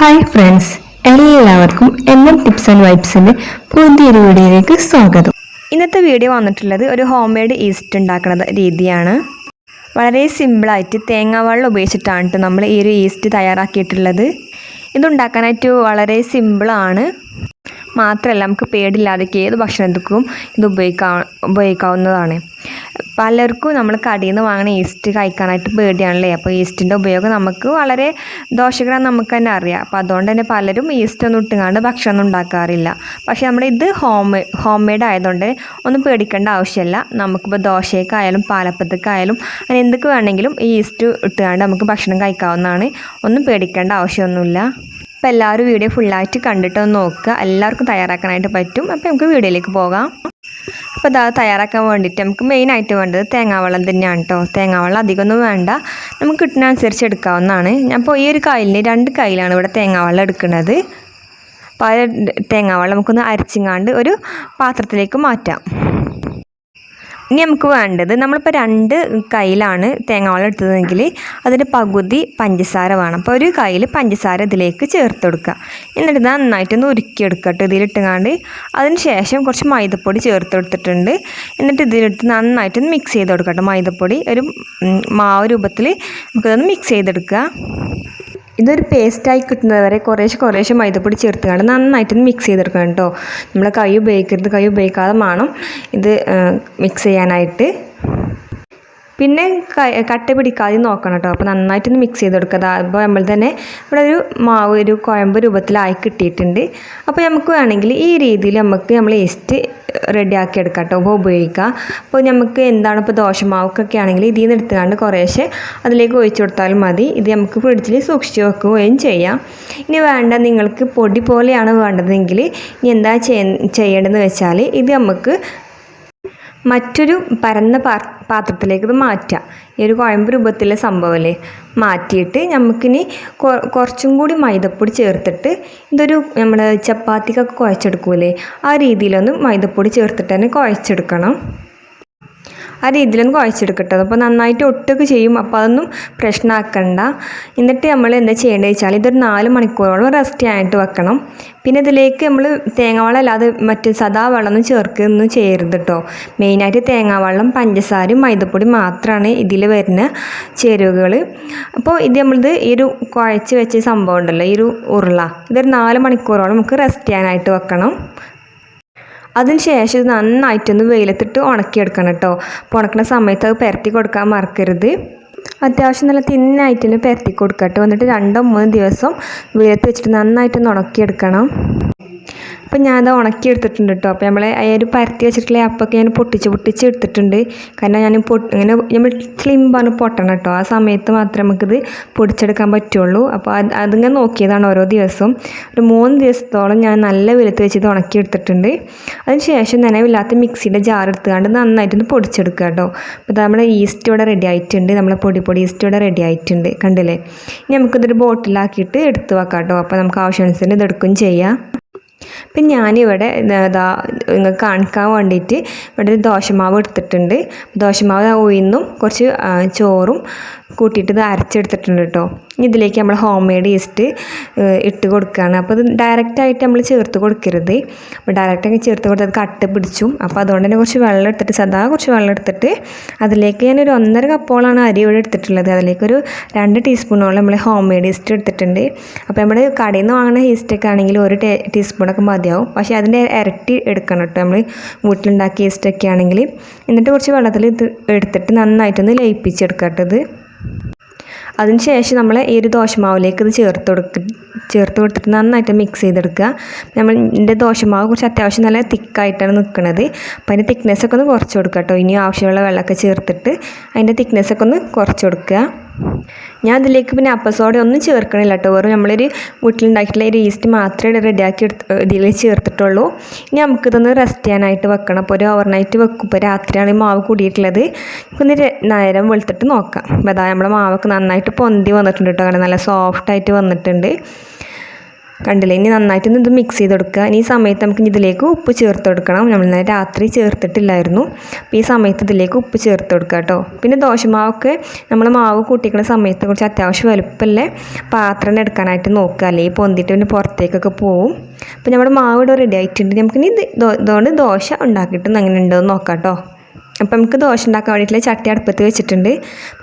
Hi friends എല്ലാവർക്കും M M tips and വൈബ്സിന്റെ പുതിയൊരു വീഡിയോയിലേക്ക് സ്വാഗതം. ഇന്നത്തെ വീഡിയോ വന്നിട്ടുള്ളത് ഒരു ഹോം മെയ്ഡ് ഈസ്റ്റ് ഉണ്ടാക്കുന്ന രീതിയാണ്. വളരെ സിമ്പിളായിട്ട് തേങ്ങാവെള്ളം ഉപയോഗിച്ചിട്ടാണ് ട്ടോ നമ്മൾ ഈ ഒരു ഈസ്റ്റ് തയ്യാറാക്കിയിട്ടുള്ളത്. ഇതുണ്ടാക്കാനായിട്ട് വളരെ സിമ്പിളാണ് മാത്രമല്ല നമുക്ക് പേടില്ലാതെ ഏത് ഭക്ഷണത്തിനും ഇത് ഉപയോഗിക്കാ ഉപയോഗിക്കാവുന്നതാണ്. പലർക്കും നമ്മൾ കടയിൽ നിന്ന് വാങ്ങുന്ന ഈസ്റ്റ് കഴിക്കാനായിട്ട് പേടിയാണല്ലേ? അപ്പോൾ ഈസ്റ്റിന്റെ ഉപയോഗം നമുക്ക് വളരെ ദോഷകരം നമുക്ക് തന്നെ അറിയാം. അപ്പോൾ അതുകൊണ്ട് തന്നെ പലരും ഈസ്റ്റ് ഒന്നും ഇട്ടുകൊണ്ട് ഭക്ഷണം ഒന്നും ഉണ്ടാക്കാറില്ല. പക്ഷേ നമ്മുടെ ഇത് ഹോം ഹോം മെയ്ഡ് ആയതുകൊണ്ട് ഒന്നും പേടിക്കേണ്ട ആവശ്യമില്ല. നമുക്കിപ്പോൾ ദോശയ്ക്കായാലും പാലപ്പത്തേക്കായാലും അങ്ങനെ എന്തൊക്കെ വേണമെങ്കിലും ഈ ഈസ്റ്റ് ഇട്ടുകൊണ്ട് നമുക്ക് ഭക്ഷണം കഴിക്കാവുന്നതാണ്. ഒന്നും പേടിക്കേണ്ട ആവശ്യമൊന്നുമില്ല. അപ്പോൾ എല്ലാവരും വീഡിയോ ഫുള്ളായിട്ട് കണ്ടിട്ടൊന്ന് നോക്കുക. എല്ലാവർക്കും തയ്യാറാക്കാനായിട്ട് പറ്റും. അപ്പോൾ നമുക്ക് വീഡിയോയിലേക്ക് പോകാം. അപ്പോൾ അത് തയ്യാറാക്കാൻ വേണ്ടിയിട്ട് നമുക്ക് മെയിനായിട്ട് വേണ്ടത് തേങ്ങാവെള്ളം തന്നെയാണ് കേട്ടോ തേങ്ങാവെള്ളം അധികമൊന്നും വേണ്ട. നമുക്ക് കിട്ടുന്ന അനുസരിച്ച് എടുക്കാവുന്നതാണ്. ഞാൻ ഇപ്പോൾ ഈ ഒരു കായലിന് രണ്ട് കായലാണ് ഇവിടെ തേങ്ങാവെള്ളം എടുക്കുന്നത്. അപ്പോൾ ആ തേങ്ങാവെള്ളം നമുക്കൊന്ന് അരച്ചിങ്ങാണ്ട് ഒരു പാത്രത്തിലേക്ക് മാറ്റാം. ഇനി നമുക്ക് വേണ്ടത് നമ്മളിപ്പോൾ രണ്ട് കയ്യിലാണ് തേങ്ങാവെള്ളം എടുത്തതെങ്കിൽ അതിന്റെ പകുതി പഞ്ചസാര വേണം. അപ്പോൾ ഒരു കയ്യിൽ പഞ്ചസാര ഇതിലേക്ക് ചേർത്ത് കൊടുക്കുക. എന്നിട്ട് ഇത് നന്നായിട്ടൊന്ന് ഉരുക്കിയെടുക്കട്ടെ ഇതിലിട്ടുങ്ങാണ്ട്. അതിന് ശേഷം കുറച്ച് മൈദപ്പൊടി ചേർത്ത് കൊടുത്തിട്ടുണ്ട്. എന്നിട്ട് ഇതിലിട്ട് നന്നായിട്ടൊന്ന് മിക്സ് ചെയ്ത് കൊടുക്കട്ടെ മൈദപ്പൊടി. ഒരു മാവ് രൂപത്തിൽ നമുക്കതൊന്ന് മിക്സ് ചെയ്തെടുക്കുക. ഇതൊരു പേസ്റ്റായി കിട്ടുന്നതുവരെ കുറേശ്ശെ കുറേശ്ശെ മൈദപ്പൊടി ചേർത്തുകൊണ്ട് നന്നായിട്ടൊന്ന് മിക്സ് ചെയ്തെടുക്കണം കേട്ടോ. നമ്മൾ കൈ ഉപയോഗിക്കരുത് കൈ ഉപയോഗിക്കാതെ വേണം ഇത് മിക്സ് ചെയ്യാനായിട്ട്. പിന്നെ കട്ട പിടിക്കാതെ നോക്കണം കേട്ടോ. അപ്പോൾ നന്നായിട്ടൊന്ന് മിക്സ് ചെയ്തെടുക്കുക. അപ്പോൾ നമ്മൾ തന്നെ ഇവിടെ ഒരു മാവ് ഒരു കുഴമ്പ് രൂപത്തിലായി കിട്ടിയിട്ടുണ്ട്. അപ്പോൾ നമുക്ക് വേണമെങ്കിൽ ഈ രീതിയിൽ നമുക്ക് നമ്മൾ ഈസ്റ്റ് റെഡിയാക്കി എടുക്കാം കേട്ടോ അപ്പോൾ ഉപയോഗിക്കുക. അപ്പോൾ നമുക്ക് എന്താണ് ഇപ്പോൾ ദോശമാവൊക്കെ ആണെങ്കിൽ ഇതിൽ നിന്ന് എടുത്തുകൊണ്ട് കുറേശ്ശെ അതിലേക്ക് ഒഴിച്ചു കൊടുത്താൽ മതി. ഇത് നമുക്ക് ഫ്രിഡ്ജിൽ സൂക്ഷിച്ച് വെക്കുകയും ചെയ്യാം. ഇനി വേണ്ട നിങ്ങൾക്ക് പൊടി പോലെയാണ് വേണ്ടതെങ്കിൽ ഇനി എന്താ ചെയ്യ- ചെയ്യേണ്ടതെന്ന് വെച്ചാൽ ഇത് നമുക്ക് മറ്റൊരു പരന്ന പാത്രത്തിലേക്ക് ഇത് മാറ്റാം ഈ ഒരു കുഴമ്പ് രൂപത്തിലെ സംഭവമല്ലേ? മാറ്റിയിട്ട് നമുക്കിനി കുറച്ചും കൂടി മൈദപ്പൊടി ചേർത്തിട്ട് ഇതൊരു നമ്മൾ ചപ്പാത്തിക്കൊക്കെ കുഴച്ചെടുക്കൂലേ? ആ രീതിയിലൊന്ന് മൈദപ്പൊടി ചേർത്തിട്ട് തന്നെ കുഴച്ചെടുക്കണം. ആ രീതിയിലൊന്ന് കുഴച്ചെടുക്കട്ടത് അപ്പോൾ നന്നായിട്ട് ഒട്ടൊക്കെ ചെയ്യും. അപ്പോൾ അതൊന്നും പ്രശ്നമാക്കണ്ട എന്നിട്ട് നമ്മൾ എന്താ ചെയ്യേണ്ടത് വെച്ചാൽ ഇതൊരു നാല് മണിക്കൂറോളം റെസ്റ്റ് ആയിട്ട് വെക്കണം. പിന്നെ ഇതിലേക്ക് നമ്മൾ തേങ്ങാവെള്ളം അല്ലാതെ മറ്റ് സദാ വെള്ളമൊന്നും ചേർക്കൊന്നും ചെയ്യരുത് കേട്ടോ മെയിനായിട്ട് തേങ്ങാവെള്ളം പഞ്ചസാരയും മൈദപ്പൊടി മാത്രമാണ് ഇതിൽ വരുന്ന ചേരുവകൾ അപ്പോൾ ഇത് നമ്മളിത് ഈ ഒരു കുഴച്ച് വെച്ച സംഭവം ഉണ്ടല്ലോ ഈ ഒരു ഉരുള. ഇതൊരു നാല് മണിക്കൂറോളം നമുക്ക് റെസ്റ്റ് ചെയ്യാനായിട്ട് വെക്കണം. അതിന് ശേഷം ഇത് നന്നായിട്ടൊന്ന് വെയിലത്തിട്ട് ഉണക്കിയെടുക്കണം കേട്ടോ. അപ്പോൾ ഉണക്കുന്ന സമയത്ത് അത് പരത്തി കൊടുക്കാൻ മറക്കരുത്. അത്യാവശ്യം നല്ല തിന്നായിട്ട് തന്നെ പെരട്ടി കൊടുക്കുക കേട്ടോ. എന്നിട്ട് രണ്ടോ മൂന്ന് ദിവസം വെയിലത്ത് വെച്ചിട്ട് നന്നായിട്ടൊന്ന് ഉണക്കിയെടുക്കണം. അപ്പം ഞാനത് ഉണക്കി എടുത്തിട്ടുണ്ട് കേട്ടോ അപ്പോൾ നമ്മളെ ആ ഒരു പരത്തി വെച്ചിട്ടുള്ള അപ്പൊക്കെ ഞാൻ പൊട്ടിച്ച് പൊട്ടിച്ച് എടുത്തിട്ടുണ്ട്. കാരണം ഞാൻ പൊട്ടി ഇങ്ങനെ നമ്മൾ സ്ലിം പറഞ്ഞ് പൊട്ടണം കേട്ടോ ആ സമയത്ത് മാത്രമേ നമുക്കിത് പൊടിച്ചെടുക്കാൻ പറ്റുള്ളൂ. അപ്പോൾ അത് അതിങ്ങനെ നോക്കിയതാണ് ഓരോ ദിവസവും ഒരു മൂന്ന് ദിവസത്തോളം ഞാൻ നല്ല വിലത്ത് വെച്ച് ഇത് ഉണക്കി എടുത്തിട്ടുണ്ട്. അതിനുശേഷം നനവില്ലാത്ത മിക്സിയുടെ ജാർ എടുത്തുകൊണ്ട് നന്നായിട്ടൊന്ന് പൊടിച്ചെടുക്കുക കേട്ടോ അപ്പോൾ നമ്മുടെ ഈസ്റ്റ് ഇവിടെ റെഡി ആയിട്ടുണ്ട്. നമ്മളെ പൊടി പൊടി ഈസ്റ്റ് ഇവിടെ റെഡി ആയിട്ടുണ്ട്. കണ്ടില്ലേ? ഇനി നമുക്കിതൊരു ബോട്ടിലാക്കിയിട്ട് എടുത്ത് വെക്കാം കേട്ടോ അപ്പോൾ നമുക്ക് ആവശ്യാനുസരിച്ച് ഇത് ചെയ്യാം. അപ്പം ഞാനിവിടെ ഇതാ നിങ്ങൾക്ക് കാണിക്കാൻ വേണ്ടിയിട്ട് ഇവിടെ ഒരു ദോശമാവ് എടുത്തിട്ടുണ്ട്. ദോശമാവ് ഉഴുന്നും കുറച്ച് ചോറും കൂട്ടിയിട്ട് ഇത് അരച്ചെടുത്തിട്ടുണ്ട് കേട്ടോ ഇതിലേക്ക് നമ്മൾ ഹോം മെയ്ഡ് ഈസ്റ്റ് ഇട്ട് കൊടുക്കുകയാണ് അപ്പോൾ ഇത് ഡയറക്റ്റായിട്ട് നമ്മൾ ചേർത്ത് കൊടുക്കരുത്. അപ്പോൾ ഡയറക്റ്റ് അങ്ങ് ചേർത്ത് കൊടുത്ത് അത് കട്ട് പിടിച്ചു. അപ്പോൾ അതുകൊണ്ട് തന്നെ കുറച്ച് വെള്ളം എടുത്തിട്ട് സദാ കുറച്ച് വെള്ളം എടുത്തിട്ട് അതിലേക്ക് ഞാനൊരു ഒന്നര കപ്പോളാണ് അരി ഇവിടെ എടുത്തിട്ടുള്ളത്. അതിലേക്കൊരു രണ്ട് ടീസ്പൂണോളം നമ്മൾ ഹോം മെയ്ഡ് ഈസ്റ്റ് എടുത്തിട്ടുണ്ട്. അപ്പോൾ നമ്മൾ കടയിൽ നിന്ന് വാങ്ങുന്ന ഈസ്റ്റൊക്കെ ആണെങ്കിൽ ഒരു ടീസ്പൂണൊക്കെ മതിയാവും. പക്ഷേ അതിന്റെ ഇരട്ടി എടുക്കണം കേട്ടോ. നമ്മൾ വീട്ടിലുണ്ടാക്കിയ ഈസ്റ്റൊക്കെ ആണെങ്കിൽ. എന്നിട്ട് കുറച്ച് വെള്ളത്തിൽ ഇത് എടുത്തിട്ട് നന്നായിട്ടൊന്ന് ലയിപ്പിച്ചെടുക്കട്ടത് അതിന് ശേഷം നമ്മൾ ഈ ഒരു ദോശമാവിലേക്ക് ഇത് ചേർത്ത് കൊടുക്ക. ചേർത്ത് കൊടുത്തിട്ട് നന്നായിട്ട് മിക്സ് ചെയ്തെടുക്കുക. നമ്മൾ ഇതിന്റെ ദോശമാവ് കുറച്ച് അത്യാവശ്യം നല്ല തിക്കായിട്ടാണ് നിൽക്കുന്നത് അപ്പോൾ അതിന്റെ തിക്നെസ്സൊക്കെ ഒന്ന് കുറച്ച് കൊടുക്കുക കേട്ടോ. ഇനി ആവശ്യമുള്ള വെള്ളമൊക്കെ ചേർത്തിട്ട് അതിന്റെ തിക്നെസ്സൊക്കെ ഒന്ന് കുറച്ച് കൊടുക്കുക. ഞാൻ അതിലേക്ക് പിന്നെ അപ്പസോഡ ഒന്നും ചേർക്കണില്ല കേട്ടോ. വെറും നമ്മളൊരു വീട്ടിലുണ്ടാക്കിയിട്ടുള്ള ഒരു ഈസ്റ്റ് മാത്രമേ റെഡിയാക്കി എടുത്ത് ഇതിൽ ചേർത്തിട്ടുള്ളൂ. ഇനി നമുക്കിതൊന്ന് റെസ്റ്റ് ചെയ്യാനായിട്ട് വെക്കണം. അപ്പോൾ ഒരു ഓവർനൈറ്റ് വെക്കും. ഇപ്പോൾ രാത്രിയാണ് ഈ മാവ് കൂടിയിട്ടുള്ളത്. ഒന്ന് നേരം വെളുത്തിട്ട് നോക്കാം. അപ്പോൾ അതാ നമ്മുടെ മാവൊക്കെ നന്നായിട്ട് പൊന്തി വന്നിട്ടുണ്ട് കേട്ടോ. കാരണം നല്ല സോഫ്റ്റായിട്ട് വന്നിട്ടുണ്ട്. കണ്ടില്ലേ? ഇനി നന്നായിട്ട് ഇത് മിക്സ് ചെയ്ത് കൊടുക്കുക ഇനി ഈ സമയത്ത് നമുക്ക് ഇതിലേക്ക് ഉപ്പ് ചേർത്ത് കൊടുക്കണം. നമ്മൾ ഇന്നലെ രാത്രി ചേർത്തിട്ടില്ലായിരുന്നു. അപ്പോൾ ഈ സമയത്ത് ഇതിലേക്ക് ഉപ്പ് ചേർത്ത് കൊടുക്കുക കേട്ടോ. പിന്നെ ദോശമാവൊക്കെ നമ്മൾ മാവ് കൂട്ടിക്കുന്ന സമയത്ത് കുറച്ച് അത്യാവശ്യം വലുപ്പമല്ലേ പാത്രം എടുക്കാനായിട്ട് നോക്കുക. ഈ പൊന്തിട്ട് പിന്നെ പുറത്തേക്കൊക്കെ പോവും. അപ്പോൾ നമ്മുടെ മാവ് ഇവിടെ റെഡി ആയിട്ടുണ്ട്. നമുക്കിനി ഇതുകൊണ്ട് ദോശ ഉണ്ടാക്കിയിട്ട് അങ്ങനെ ഉണ്ടോ എന്ന് നോക്കാം കേട്ടോ. അപ്പം നമുക്ക് ദോശ ഉണ്ടാക്കാൻ വേണ്ടിയിട്ടുള്ള ചട്ടി അടുപ്പത്ത് വെച്ചിട്ടുണ്ട്.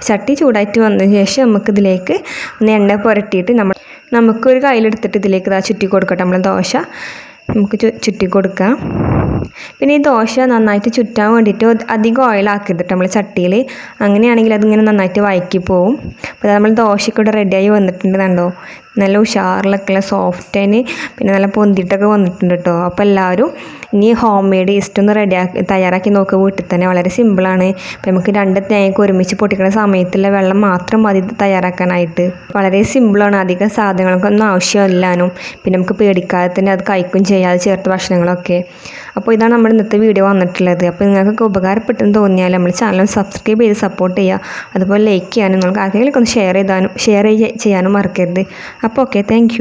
ചട്ടി ചൂടായിട്ട് വന്നതിന് ശേഷം നമുക്കിതിലേക്ക് ഒന്ന് എണ്ണ പുരട്ടിയിട്ട് നമ്മൾ നമുക്കൊരു കയ്യിലെടുത്തിട്ട് ഇതിലേക്ക് ഇതാ ചുറ്റി കൊടുക്കട്ടെ. നമ്മൾ ദോശ നമുക്ക് ചുറ്റി കൊടുക്കാം. പിന്നെ ഈ ദോശ നന്നായിട്ട് ചുറ്റാൻ വേണ്ടിയിട്ട് അധികം ഓയിലാക്കരുത് നമ്മൾ ചട്ടിയിൽ അങ്ങനെയാണെങ്കിൽ അതിങ്ങനെ നന്നായിട്ട് വഴക്കി പോവും അപ്പോൾ നമ്മൾ ദോശയ്ക്ക് ഇവിടെ റെഡിയായി വന്നിട്ടുണ്ട് കണ്ടോ? നല്ല ഉഷാറിലൊക്കെ സോഫ്റ്റിന് പിന്നെ നല്ല പൊന്തിട്ടൊക്കെ വന്നിട്ടുണ്ട് കേട്ടോ അപ്പോൾ എല്ലാവരും ഇനി ഹോം മെയ്ഡ് ഈസ്റ്റ് ഒന്ന് റെഡിയാക്കി തയ്യാറാക്കി നോക്കുക വീട്ടിൽ തന്നെ വളരെ സിമ്പിളാണ് അപ്പോൾ നമുക്ക് രണ്ട് തേങ്ങയൊക്കെ ഒരുമിച്ച് പൊട്ടിക്കുന്ന സമയത്തുള്ള വെള്ളം മാത്രം മതി തയ്യാറാക്കാനായിട്ട്. വളരെ സിമ്പിളാണ് അധികം സാധനങ്ങളൊക്കെ ഒന്നും ആവശ്യമില്ലാനും പിന്നെ നമുക്ക് പേടിക്കാതെ തന്നെ അത് കഴിക്കും ചെയ്യാതെ ചേർത്ത ഭക്ഷണങ്ങളൊക്കെ. അപ്പോൾ ഇതാണ് നമ്മുടെ ഇന്നത്തെ വീഡിയോ വന്നിട്ടുള്ളത്. അപ്പോൾ നിങ്ങൾക്കൊക്കെ ഉപകാരപ്പെട്ടെന്ന് തോന്നിയാൽ നമ്മൾ ചാനൽ സബ്സ്ക്രൈബ് ചെയ്ത് സപ്പോർട്ട് ചെയ്യുക. അതുപോലെ ലൈക്ക് ചെയ്യാനും നിങ്ങൾക്ക് ആർക്കെങ്കിലും ഒന്ന് ഷെയർ ചെയ്താനും ഷെയർ ചെയ്യാനും മറക്കരുത്. അപ്പോൾ ഓക്കെ താങ്ക്